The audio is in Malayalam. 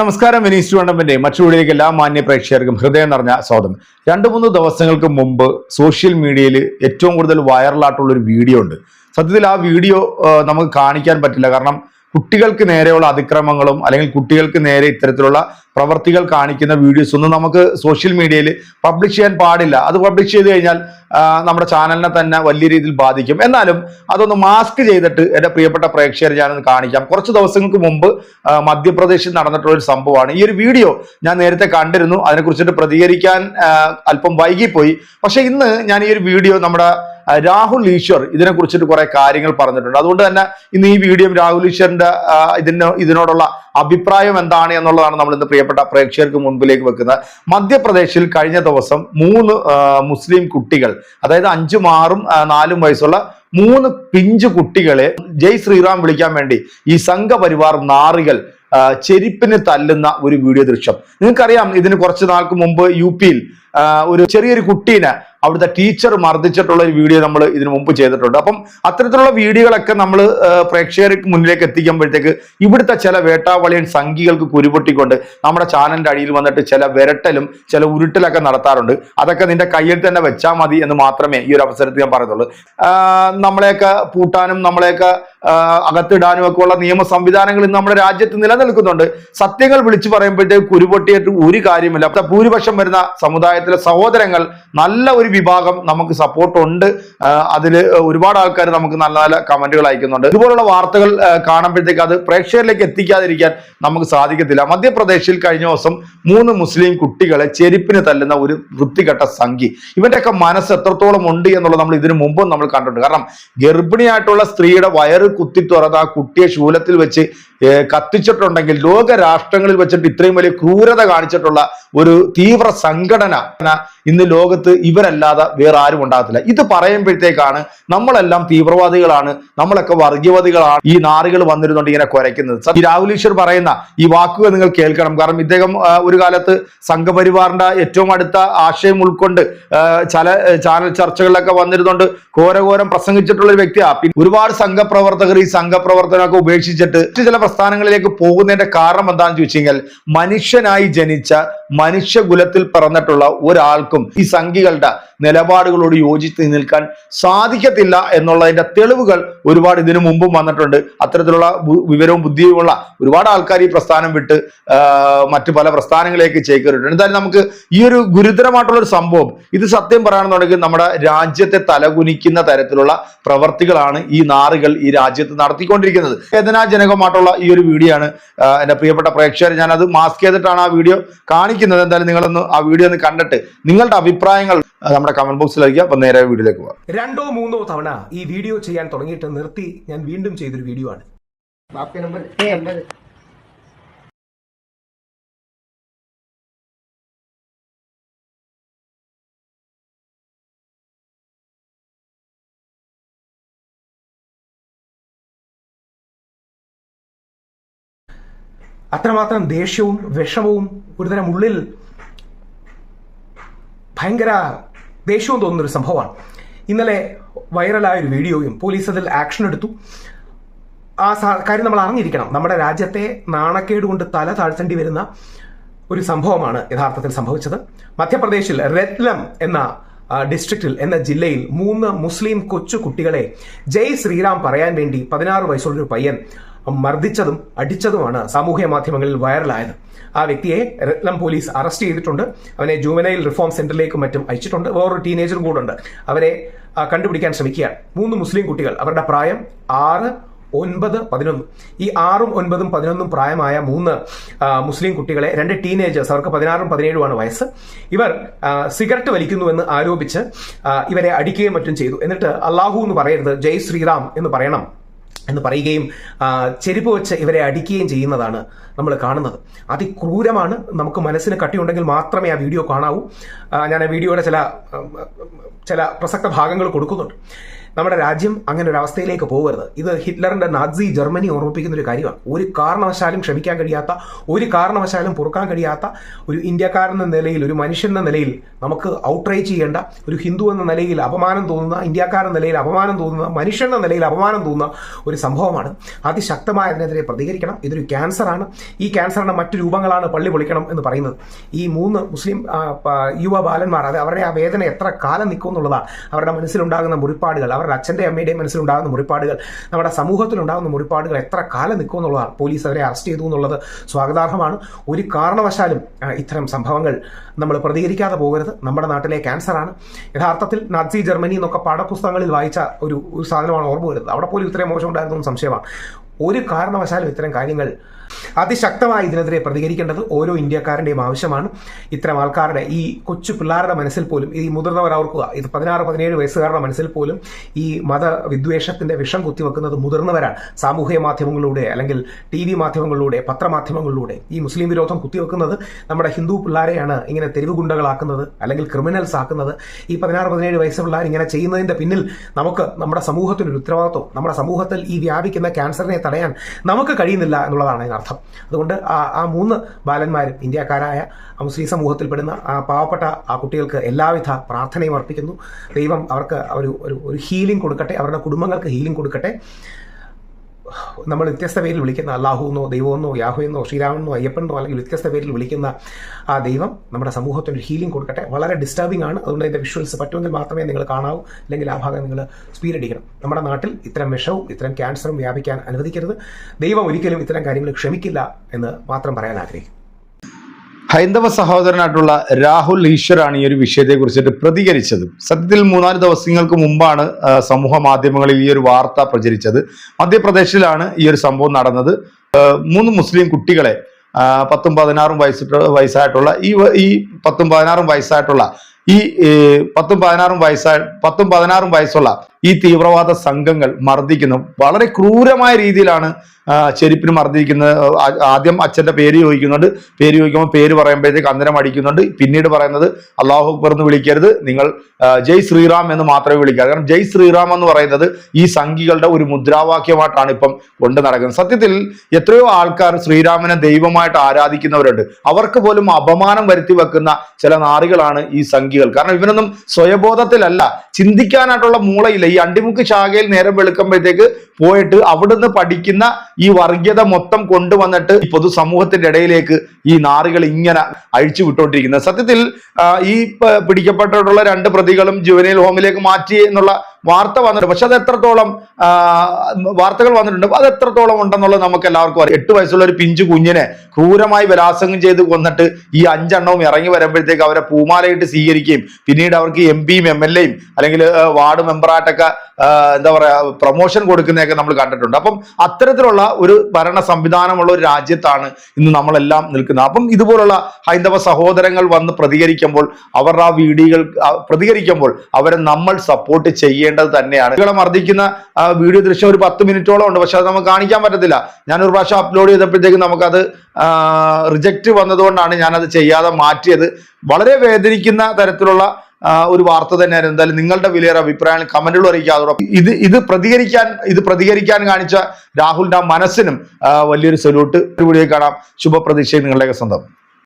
നമസ്കാരം വിനീസ് ടൂർണമെന്റ് മറ്റുള്ളിലേക്ക് എല്ലാ മാന്യ പ്രേക്ഷകർക്കും ഹൃദയം നിറഞ്ഞ സ്വാഗതം. രണ്ടു മൂന്ന് ദിവസങ്ങൾക്ക് മുമ്പ് സോഷ്യൽ മീഡിയയിൽ ഏറ്റവും കൂടുതൽ വൈറലായിട്ടുള്ള ഒരു വീഡിയോ ഉണ്ട്. സത്യത്തിൽ ആ വീഡിയോ നമുക്ക് കാണിക്കാൻ പറ്റില്ല. കാരണം കുട്ടികൾക്ക് നേരെയുള്ള അതിക്രമങ്ങളും അല്ലെങ്കിൽ കുട്ടികൾക്ക് നേരെ ഇത്തരത്തിലുള്ള പ്രവർത്തികൾ കാണിക്കുന്ന വീഡിയോസ് ഒന്നും നമുക്ക് സോഷ്യൽ മീഡിയയിൽ പബ്ലിഷ് ചെയ്യാൻ പാടില്ല. അത് പബ്ലിഷ് ചെയ്ത് കഴിഞ്ഞാൽ നമ്മുടെ ചാനലിനെ തന്നെ വലിയ രീതിയിൽ ബാധിക്കും. എന്നാലും അതൊന്ന് മാസ്ക് ചെയ്തിട്ട് എന്റെ പ്രിയപ്പെട്ട പ്രേക്ഷകരെ ഞാനൊന്ന് കാണിക്കാം. കുറച്ച് ദിവസങ്ങൾക്ക് മുമ്പ് മധ്യപ്രദേശിൽ നടന്നിട്ടുള്ള ഒരു സംഭവമാണ്. ഈ ഒരു വീഡിയോ ഞാൻ നേരത്തെ കണ്ടിരുന്നു. അതിനെക്കുറിച്ചിട്ട് പ്രതികരിക്കാൻ അല്പം വൈകിപ്പോയി. പക്ഷേ ഇന്ന് ഞാൻ ഈ ഒരു വീഡിയോ നമ്മുടെ രാഹുൽ ഈശ്വർ ഇതിനെ കുറിച്ചിട്ട് കുറെ കാര്യങ്ങൾ പറഞ്ഞിട്ടുണ്ട്. അതുകൊണ്ട് തന്നെ ഇന്ന് ഈ വീഡിയോ രാഹുൽ ഈശ്വറിന്റെ ഇതിന് ഇതിനോടുള്ള അഭിപ്രായം എന്താണ് എന്നുള്ളതാണ് നമ്മൾ ഇന്ന് പ്രിയപ്പെട്ട പ്രേക്ഷകർക്ക് മുൻപിലേക്ക് വെക്കുന്നത്. മധ്യപ്രദേശിൽ കഴിഞ്ഞ ദിവസം മൂന്ന് മുസ്ലിം കുട്ടികൾ അതായത് അഞ്ചും ആറും നാലും വയസ്സുള്ള മൂന്ന് പിഞ്ചു കുട്ടികളെ ജയ് ശ്രീറാം വിളിക്കാൻ വേണ്ടി ഈ സംഘപരിവാർ നാറികൾ ചെരുപ്പിന് തല്ലുന്ന ഒരു വീഡിയോ ദൃശ്യം. നിങ്ങൾക്കറിയാം ഇതിന് കുറച്ച് നാൾക്ക് മുമ്പ് യു പിയിൽ ഒരു ചെറിയൊരു കുട്ടീനെ അവിടുത്തെ ടീച്ചർ മർദ്ദിച്ചിട്ടുള്ള ഒരു വീഡിയോ നമ്മൾ ഇതിനു മുമ്പ് ചെയ്തിട്ടുണ്ട്. അപ്പം അത്തരത്തിലുള്ള വീഡിയോകളൊക്കെ നമ്മൾ പ്രേക്ഷകർക്ക് മുന്നിലേക്ക് എത്തിക്കുമ്പോഴത്തേക്ക് ഇവിടുത്തെ ചില വേട്ടാവളിയൻ സംഘികൾക്ക് കുരുപൊട്ടിക്കൊണ്ട് നമ്മുടെ ചാനലിന്റെ അടിയിൽ വന്നിട്ട് ചില വിരട്ടലും ചില ഉരുട്ടലൊക്കെ നടത്താറുണ്ട്. അതൊക്കെ നിന്റെ കയ്യിൽ തന്നെ വെച്ചാൽ മതി എന്ന് മാത്രമേ ഈ ഒരു അവസരത്തിൽ ഞാൻ പറയുന്നുള്ളൂ ആ, നമ്മളെയൊക്കെ പൂട്ടാനും നമ്മളെയൊക്കെ അകത്തിടാനും ഒക്കെ ഉള്ള നിയമ സംവിധാനങ്ങൾ ഇന്ന് നമ്മുടെ രാജ്യത്ത് നിലനിൽക്കുന്നുണ്ട്. സത്യങ്ങൾ വിളിച്ചു പറയുമ്പോഴത്തേക്ക് കുരുപൊട്ടിയിട്ട് ഒരു കാര്യമില്ല. ഭൂരിപക്ഷം വരുന്ന സമുദായത്തിലെ സഹോദരങ്ങൾ നല്ല ഒരു വിഭാഗം നമുക്ക് സപ്പോർട്ട് ഉണ്ട്. അതിൽ ഒരുപാട് ആൾക്കാർ നമുക്ക് നല്ല നല്ല കമന്റുകൾ അയക്കുന്നുണ്ട്. ഇതുപോലുള്ള വാർത്തകൾ കാണുമ്പോഴത്തേക്ക് അത് പ്രേക്ഷകരിലേക്ക് എത്തിക്കാതിരിക്കാൻ നമുക്ക് സാധിക്കത്തില്ല. മധ്യപ്രദേശിൽ കഴിഞ്ഞ ദിവസം മൂന്ന് മുസ്ലിം കുട്ടികളെ ചെരുപ്പിന് തല്ലുന്ന ഒരു വൃത്തികെട്ട സംഖ്യ ഇവന്റെയൊക്കെ മനസ്സ് എത്രത്തോളം ഉണ്ട് എന്നുള്ളത് നമ്മൾ ഇതിനു മുമ്പും നമ്മൾ കണ്ടിട്ടുണ്ട്. കാരണം ഗർഭിണിയായിട്ടുള്ള സ്ത്രീയുടെ വയറ് കുത്തി തുറന്ന് ആ കുട്ടിയെ ശൂലത്തിൽ വെച്ച് കത്തിച്ചിട്ടുണ്ടെങ്കിൽ ലോക രാഷ്ട്രങ്ങളിൽ വെച്ചിട്ട് ഇത്രയും വലിയ ക്രൂരത കാണിച്ചിട്ടുള്ള ഒരു തീവ്ര സംഘടന ഇന്ന് ലോകത്ത് ഇവരല്ലാതെ വേറെ ആരും ഉണ്ടാകത്തില്ല. ഇത് പറയുമ്പോഴത്തേക്കാണ് നമ്മളെല്ലാം തീവ്രവാദികളാണ് നമ്മളൊക്കെ വർഗീയവാദികളാണ് ഈ നാറികൾ വന്നിരുന്നുകൊണ്ട് ഇങ്ങനെ കുരയ്ക്കുന്നത്. ഈ രാഹുൽ ഈശ്വർ പറയുന്ന ഈ വാക്കുകൾ നിങ്ങൾ കേൾക്കണം. കാരണം ഇദ്ദേഹം ഒരു കാലത്ത് സംഘപരിവാറിന്റെ ഏറ്റവും അടുത്ത ആശയം ഉൾക്കൊണ്ട് ചില ചാനൽ ചർച്ചകളിലൊക്കെ വന്നിരുന്നുകൊണ്ട് ഘോരഘോരം പ്രസംഗിച്ചിട്ടുള്ള ഒരു വ്യക്തിയാണ് പിന്നെ ഒരുപാട് സംഘപ്രവർത്തകർ ഈ സംഘപ്രവർത്തനമൊക്കെ ഉപേക്ഷിച്ചിട്ട് ചില പ്രസ്ഥാനങ്ങളിലേക്ക് പോകുന്നതിന്റെ കാരണം എന്താണെന്ന് ചോദിച്ചു കഴിഞ്ഞാൽ മനുഷ്യനായി ജനിച്ച മനുഷ്യകുലത്തിൽ പിറന്നിട്ടുള്ള ഒരാൾക്കും ഈ സംഘികളുടെ നിലപാടുകളോട് യോജിച്ച് നിൽക്കാൻ സാധിക്കത്തില്ല എന്നുള്ളതിന്റെ തെളിവുകൾ ഒരുപാട് ഇതിനു മുമ്പും വന്നിട്ടുണ്ട്. അത്തരത്തിലുള്ള വിവരവും ബുദ്ധിയുമുള്ള ഒരുപാട് ആൾക്കാർ ഈ പ്രസ്ഥാനം വിട്ട് മറ്റു പല പ്രസ്ഥാനങ്ങളിലേക്ക് ചേക്കേറിയിട്ടുണ്ട്. എന്തായാലും നമുക്ക് ഈ ഒരു ഗുരുതരമായിട്ടുള്ള ഒരു സംഭവം ഇത് സത്യം പറയുകയാണെന്നുണ്ടെങ്കിൽ നമ്മുടെ രാജ്യത്തെ തലകുനിക്കുന്ന തരത്തിലുള്ള പ്രവർത്തികളാണ് ഈ നാറുകൾ ഈ രാജ്യത്ത് നടത്തിക്കൊണ്ടിരിക്കുന്നത്. വേദനാജനകമായിട്ടുള്ള ഈ ഒരു വീഡിയോ ആണ് എന്റെ പ്രിയപ്പെട്ട പ്രേക്ഷകർ. ഞാനത് മാസ്ക് ചെയ്തിട്ടാണ് ആ വീഡിയോ കാണിക്കുന്നത്. എന്തായാലും നിങ്ങളൊന്ന് ആ വീഡിയോ ഒന്ന് കണ്ടിട്ട് നിങ്ങളുടെ അഭിപ്രായങ്ങൾ നമ്മുടെ കമന്റ് ബോക്സിൽ അയക്കുക അപ്പൊ നേരെ വീട്ടിലേക്ക് പോവാം രണ്ടോ മൂന്നോ തവണ ഈ വീഡിയോ ചെയ്യാൻ തുടങ്ങിയിട്ട് നിർത്തി ഞാൻ വീണ്ടും ചെയ്തൊരു വീഡിയോ ആണ്. അത്രമാത്രം ദേഷ്യവും വിഷമവും ഒരുതരം ഉള്ളിൽ ഭയങ്കര ദേഷ്യവും തോന്നുന്ന ഒരു സംഭവമാണ്. ഇന്നലെ വൈറലായ ഒരു വീഡിയോയും പോലീസ് അതിൽ ആക്ഷൻ എടുത്തു. ആ കാര്യം നമ്മൾ അറിഞ്ഞിരിക്കണം. നമ്മുടെ രാജ്യത്തെ നാണക്കേട് കൊണ്ട് തല താഴ്ത്തേണ്ടി വരുന്ന ഒരു സംഭവമാണ് യഥാർത്ഥത്തിൽ സംഭവിച്ചത്. മധ്യപ്രദേശിൽ രത്ലം എന്ന ഡിസ്ട്രിക്റ്റിൽ എന്ന ജില്ലയിൽ മൂന്ന് മുസ്ലിം കൊച്ചു കുട്ടികളെ ജയ് ശ്രീറാം പറയാൻ വേണ്ടി പതിനാറ് വയസ്സുള്ളൊരു പയ്യൻ മർദ്ദിച്ചതും അടിച്ചതുമാണ് സാമൂഹ്യ മാധ്യമങ്ങളിൽ വൈറലായത്. ആ വ്യക്തിയെ രത്നം പോലീസ് അറസ്റ്റ് ചെയ്തിട്ടുണ്ട്. അവനെ ജൂവനൈൽ റിഫോം സെന്ററിലേക്ക് മറ്റും അയച്ചിട്ടുണ്ട്. വേറൊരു ടീനേജറും ഉണ്ട് അവരെ കണ്ടുപിടിക്കാൻ ശ്രമിക്കുകയാണ്. മൂന്ന് മുസ്ലിം കുട്ടികൾ. അവരുടെ പ്രായം ആറ് ഒൻപത് പതിനൊന്ന്. ഈ ആറും ഒൻപതും പതിനൊന്നും പ്രായമായ മൂന്ന് മുസ്ലിം കുട്ടികളെ രണ്ട് ടീനേജേഴ്സ് അവർക്ക് പതിനാറും പതിനേഴുമാണ് വയസ്സ്. ഇവർ സിഗരറ്റ് വലിക്കുന്നുവെന്ന് ആരോപിച്ച് ഇവരെ അടിക്കുകയും മറ്റും ചെയ്തു. എന്നിട്ട് അള്ളാഹു എന്ന് പറയരുത് ജയ് ശ്രീറാം എന്ന് പറയണം. എന്ന് പറയുകയും ചെരുപ്പ് വെച്ച് ഇവരെ അടിക്കുകയും ചെയ്യുന്നതാണ് നമ്മൾ കാണുന്നത്. അതിക്രൂരമാണ് നമുക്ക് മനസ്സിന് കട്ടിയുണ്ടെങ്കിൽ മാത്രമേ ആ വീഡിയോ കാണാവൂ. ഞാൻ ആ വീഡിയോയുടെ ചില ചില പ്രസക്ത ഭാഗങ്ങൾ കൊടുക്കുന്നുണ്ട്. നമ്മുടെ രാജ്യം അങ്ങനെ ഒരു അവസ്ഥയിലേക്ക് പോകരുത്. ഇത് ഹിറ്റ്ലറിന്റെ നാസി ജർമ്മനി ഓർമ്മിപ്പിക്കുന്ന ഒരു കാര്യമാണ്. ഒരു കാരണവശാലും ക്ഷമിക്കാൻ കഴിയാത്ത ഒരു കാരണവശാലും പൊറുക്കാൻ കഴിയാത്ത ഒരു ഇന്ത്യക്കാരൻ എന്ന നിലയിൽ ഒരു മനുഷ്യൻ എന്ന നിലയിൽ നമുക്ക് ഔട്ട്റേജ് ചെയ്യേണ്ട ഒരു ഹിന്ദു എന്ന നിലയിൽ അപമാനം തോന്നുന്ന ഇന്ത്യക്കാരെന്ന നിലയിൽ അപമാനം തോന്നുന്ന മനുഷ്യൻ എന്ന നിലയിൽ അപമാനം തോന്നുന്ന ഒരു സംഭവമാണ്. അതിശക്തമായ അതിനെതിരെ പ്രതികരിക്കണം. ഇതൊരു ക്യാൻസറാണ്. ഈ ക്യാൻസറിന്റെ മറ്റു രൂപങ്ങളാണ് പള്ളി പൊളിക്കണം എന്ന് പറയുന്നത്. ഈ മൂന്ന് മുസ്ലിം യുവ ബാലന്മാർ അത് അവരുടെ ആ വേദന എത്ര കാലം നിൽക്കും എന്നുള്ളതാണ് അവരുടെ മനസ്സിലുണ്ടാകുന്ന മുറിപ്പാടുകൾ. അവരുടെ അച്ഛന്റെ അമ്മയുടെയും മനസ്സിലുണ്ടാകുന്ന മുറിപ്പാടുകൾ നമ്മുടെ സമൂഹത്തിലുണ്ടാകുന്ന മുറിപ്പാടുകൾ എത്ര കാലം നിൽക്കും എന്നുള്ളതാണ്. പോലീസ് അവരെ അറസ്റ്റ് ചെയ്തു എന്നുള്ളത് സ്വാഗതാർഹമാണ്. ഒരു കാരണവശാലും ഇത്തരം സംഭവങ്ങൾ നമ്മൾ പ്രതികരിക്കാതെ പോകരുത്. നമ്മുടെ നാട്ടിലെ ക്യാൻസറാണ് യഥാർത്ഥത്തിൽ നാസി ജർമ്മനി എന്നൊക്കെ പാഠപുസ്തകങ്ങളിൽ വായിച്ച ഒരു സാധനമാണ് ഓർമ്മ വരുന്നത്. അവിടെ പോലും ഇത്രയും മോശം ഉണ്ടായിരുന്നു സംശയമാണ്. ഒരു കാരണവശാലും ഇത്തരം കാര്യങ്ങൾ അതിശക്തമായി ഇതിനെതിരെ പ്രതികരിക്കേണ്ടത് ഓരോ ഇന്ത്യക്കാരന്റെയും ആവശ്യമാണ്. ഇത്തരം ആൾക്കാരുടെ ഈ കൊച്ചു പിള്ളേരുടെ മനസ്സിൽ പോലും ഈ മുതിർന്നവർ ഓർക്കുക ഇത് പതിനാറ് പതിനേഴ് വയസ്സുകാരുടെ മനസ്സിൽ പോലും ഈ മതവിദ്വേഷത്തിന്റെ വിഷം കുത്തിവെക്കുന്നത് മുതിർന്നവരാണ്. സാമൂഹിക മാധ്യമങ്ങളിലൂടെ അല്ലെങ്കിൽ ടി വി മാധ്യമങ്ങളിലൂടെ പത്രമാധ്യമങ്ങളിലൂടെ ഈ മുസ്ലിം വിരോധം കുത്തിവെക്കുന്നത് നമ്മുടെ ഹിന്ദു പിള്ളേരെയാണ് ഇങ്ങനെ തെരുവ് ഗുണ്ടകളാക്കുന്നത് അല്ലെങ്കിൽ ക്രിമിനൽസ് ആക്കുന്നത്. ഈ പതിനാറ് പതിനേഴ് വയസ്സ് പിള്ളേർ ഇങ്ങനെ ചെയ്യുന്നതിന്റെ പിന്നിൽ നമുക്ക് നമ്മുടെ സമൂഹത്തിനൊരു ഉത്തരവാദിത്വം. നമ്മുടെ സമൂഹത്തിൽ ഈ വ്യാപിക്കുന്ന ക്യാൻസറിനെ തടയാൻ നമുക്ക് കഴിയുന്നില്ല എന്നുള്ളതാണ് അതിനർത്ഥം. അതുകൊണ്ട് ആ മൂന്ന് ബാലന്മാരും ഇന്ത്യക്കാരായ മുസ്ലിം സമൂഹത്തിൽപ്പെടുന്ന ആ പാവപ്പെട്ട ആ കുട്ടികൾക്ക് എല്ലാവിധ പ്രാർത്ഥനയും അർപ്പിക്കുന്നു. ദൈവം അവർക്ക് ഒരു ഒരു ഹീലിംഗ് കൊടുക്കട്ടെ അവരുടെ കുടുംബങ്ങൾക്ക് ഹീലിംഗ് കൊടുക്കട്ടെ. നമ്മൾ വ്യത്യസ്ത പേരിൽ വിളിക്കുന്ന അള്ളാഹു എന്നോ ദൈവമെന്നോ യാഹു എന്നോ ശ്രീരാമെന്നോ അയ്യപ്പനെന്നോ അല്ലെങ്കിൽ വ്യത്യസ്ത പേരിൽ വിളിക്കുന്ന ആ ദൈവം നമ്മുടെ സമൂഹത്തിന് ഒരു ഹീലിംഗ് കൊടുക്കട്ടെ. വളരെ ഡിസ്റ്റർബിംഗ് ആണ്. അതുകൊണ്ട് അതിന്റെ വിഷ്വൽസ് പറ്റുമെങ്കിൽ മാത്രമേ നിങ്ങൾ കാണാവൂ. അല്ലെങ്കിൽ ആ ഭാഗം നിങ്ങൾ സ്പീഡ് അടിക്കണം. നമ്മുടെ നാട്ടിൽ ഇത്തരം വിഷവും ഇത്തരം ക്യാൻസറും വ്യാപിക്കാൻ അനുവദിക്കരുത്. ദൈവം ഒരിക്കലും ഇത്തരം കാര്യങ്ങൾ ക്ഷമിക്കില്ല എന്ന് മാത്രം പറയാൻ ആഗ്രഹിക്കും ഹൈന്ദവ സഹോദരനായിട്ടുള്ള രാഹുൽ ഈശ്വരാണ് ഈ ഒരു വിഷയത്തെ കുറിച്ചിട്ട് പ്രതികരിച്ചത്. സത്യത്തിൽ മൂന്നാൽ ദിവസങ്ങൾക്ക് മുമ്പാണ് സമൂഹ മാധ്യമങ്ങളിൽ ഈ ഒരു വാർത്ത പ്രചരിച്ചത്. മധ്യപ്രദേശിലാണ് ഈ ഒരു സംഭവം നടന്നത്. മൂന്ന് മുസ്ലിം കുട്ടികളെ പത്തും പതിനാറും വയസ്സിട്ട് വയസ്സായിട്ടുള്ള ഈ ഈ പത്തും പതിനാറും വയസ്സായിട്ടുള്ള ഈ പത്തും പതിനാറും വയസ്സായ പത്തും പതിനാറും വയസ്സുള്ള ഈ തീവ്രവാദ സംഘങ്ങൾ മർദ്ദിക്കുന്നു. വളരെ ക്രൂരമായ രീതിയിലാണ് ചെരുപ്പിന് മർദ്ദിക്കുന്നത്. ആദ്യം അച്ഛന്റെ പേര് ചോദിക്കുന്നുണ്ട്. പേര് ചോദിക്കുമ്പോൾ പേര് പറയുമ്പോഴത്തേക്ക് അന്തരം അടിക്കുന്നുണ്ട്. പിന്നീട് പറയുന്നത് അള്ളാഹു അക്ബർ എന്ന് വിളിക്കരുത്. നിങ്ങൾ ജയ് ശ്രീറാം എന്ന് മാത്രമേ വിളിക്കാറ് കാരണം ജയ് ശ്രീറാം എന്ന് പറയുന്നത് ഈ സംഘികളുടെ ഒരു മുദ്രാവാക്യമായിട്ടാണ് ഇപ്പം കൊണ്ട് നടക്കുന്നത്. സത്യത്തിൽ എത്രയോ ആൾക്കാർ ശ്രീരാമനെ ദൈവമായിട്ട് ആരാധിക്കുന്നവരുണ്ട്. അവർക്ക് പോലും അപമാനം വരുത്തി വെക്കുന്ന ചില നാറികളാണ് ഈ സംഘികൾ. കാരണം ഇവനൊന്നും സ്വയബോധത്തിലല്ല. ചിന്തിക്കാനായിട്ടുള്ള മൂളയില്ല. ഈ അണ്ടിമുക്ക് ശാഖയിൽ നേരം വെളുക്കുമ്പോഴത്തേക്ക് പോയിട്ട് അവിടുന്ന് പഠിക്കുന്ന ഈ വർഗീയത മൊത്തം കൊണ്ടുവന്നിട്ട് പൊതുസമൂഹത്തിന്റെ ഇടയിലേക്ക് ഈ നാറുകൾ ഇങ്ങനെ അഴിച്ചു വിട്ടുകൊണ്ടിരിക്കുന്നത് സത്യത്തിൽ ഈ പിടിക്കപ്പെട്ടിട്ടുള്ള രണ്ട് പ്രതികളും ജുവനൈൽ ഹോമിലേക്ക് മാറ്റി എന്നുള്ള വാർത്ത വന്നിട്ടുണ്ട്. പക്ഷെ അത് എത്രത്തോളം വാർത്തകൾ വന്നിട്ടുണ്ട് അത് എത്രത്തോളം ഉണ്ടെന്നുള്ളത് നമുക്ക് എല്ലാവർക്കും അറിയാം. എട്ട് വയസ്സുള്ള ഒരു പിഞ്ചു കുഞ്ഞിനെ ക്രൂരമായി ബലാത്സംഗം ചെയ്ത് കൊന്നിട്ട് ഈ അഞ്ചെണ്ണവും ഇറങ്ങി വരുമ്പോഴത്തേക്ക് അവരെ പൂമാലയിട്ട് സ്വീകരിക്കുകയും പിന്നീട് അവർക്ക് എം പിയും എം എൽ എയും അല്ലെങ്കിൽ വാർഡ് മെമ്പറായിട്ടൊക്കെ ആ, എന്താ പറയാ പ്രൊമോഷൻ കൊടുക്കുന്നതൊക്കെ നമ്മൾ കണ്ടിട്ടുണ്ട്. അപ്പം അത്തരത്തിലുള്ള ഒരു ഭരണ സംവിധാനമുള്ള ഒരു രാജ്യത്താണ് ഇന്ന് നമ്മളെല്ലാം നിൽക്കുന്നത്. അപ്പം ഇതുപോലുള്ള ഹൈന്ദവ സഹോദരങ്ങൾ വന്ന് പ്രതികരിക്കുമ്പോൾ അവരുടെ ആ വീഡിയോകൾ പ്രതികരിക്കുമ്പോൾ അവരെ നമ്മൾ സപ്പോർട്ട് ചെയ്യേണ്ടത് തന്നെയാണ്. ഇവിടെ മർദ്ദിക്കുന്ന വീഡിയോ ദൃശ്യം ഒരു പത്ത് മിനിറ്റോളം ഉണ്ട്. പക്ഷെ അത് നമുക്ക് കാണിക്കാൻ പറ്റത്തില്ല. ഞാൻ ഒരു പ്രാവശ്യം അപ്ലോഡ് ചെയ്തപ്പോഴത്തേക്ക് നമുക്കത് റിജക്റ്റ് വന്നതുകൊണ്ടാണ് ഞാനത് ചെയ്യാതെ മാറ്റിയത്. വളരെ വേദനിക്കുന്ന തരത്തിലുള്ള ഒരു വാർത്ത തന്നെയാണ് എന്തായാലും നിങ്ങളുടെ വിലയേറെ അഭിപ്രായങ്ങൾ കമന്റുകൾ അറിയിക്കാതെ ഇത് ഇത് പ്രതികരിക്കാൻ ഇത് പ്രതികരിക്കാൻ കാണിച്ച രാഹുലിന്റെ മനസ്സിനും വലിയൊരു സല്യൂട്ട് ഒരു വീഡിയോ കാണാം. ശുഭപ്രതീക്ഷയും നിങ്ങളുടെയൊക്കെ സ്വന്തം.